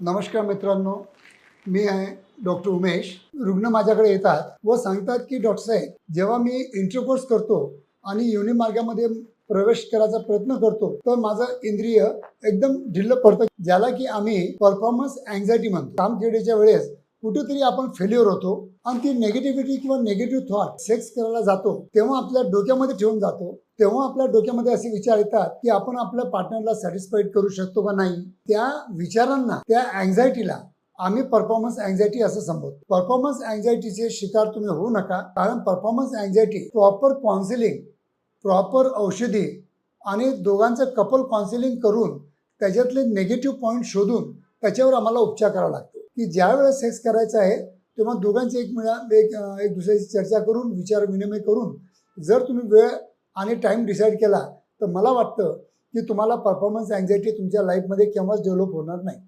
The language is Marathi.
नमस्कार मित्रांनो मी आहे डॉक्टर उमेश. रुग्ण माझ्याकडे येतात व सांगतात की डॉक्टर साहेब जेव्हा मी इंटरकोर्स करतो आणि योनी मार्गामध्ये प्रवेश करायचा प्रयत्न करतो तर माझं इंद्रिय एकदम ढिल्ल पडतं ज्याला की आम्ही परफॉर्मन्स अँझायटी म्हणतो. काम केडेच्या वेळेस कुठेतरी आपण फेल्युअर होतो आणि ती नेगेटिव्हिटी किंवा निगेटिव्ह थॉट सेक्स करायला जातो तेव्हा आपल्या डोक्यामध्ये ठेवून जातो. तेव्हा आपल्या डोक्यामध्ये असे विचार येतात की आपण आपल्या पार्टनरला सॅटिस्फाईड करू शकतो का नाही? त्या विचारांना त्या अँझायटीला आम्ही परफॉर्मन्स अँझायटी असं संबोधतो. परफॉर्मन्स अँझायटीचे शिकार तुम्ही होऊ नका कारण performance anxiety proper counselling proper औषधी आणि दोघांचं कपल काउन्सिलिंग करून त्याच्यातले निगेटिव्ह पॉईंट शोधून त्याच्यावर आम्हाला उपचार करावा लागतो. की ज्या वेळेस सेक्स करायचा आहे तेव्हा दोघांची एक मिळा एक एक दुसऱ्याची चर्चा करून विचार विनिमय करून जर तुम्ही वेळ आणि टाईम डिसाईड केला तर मला वाटतं की तुम्हाला परफॉर्मन्स अँझायटी तुमच्या लाईफमध्ये केव्हाच डेव्हलप होणार नाही.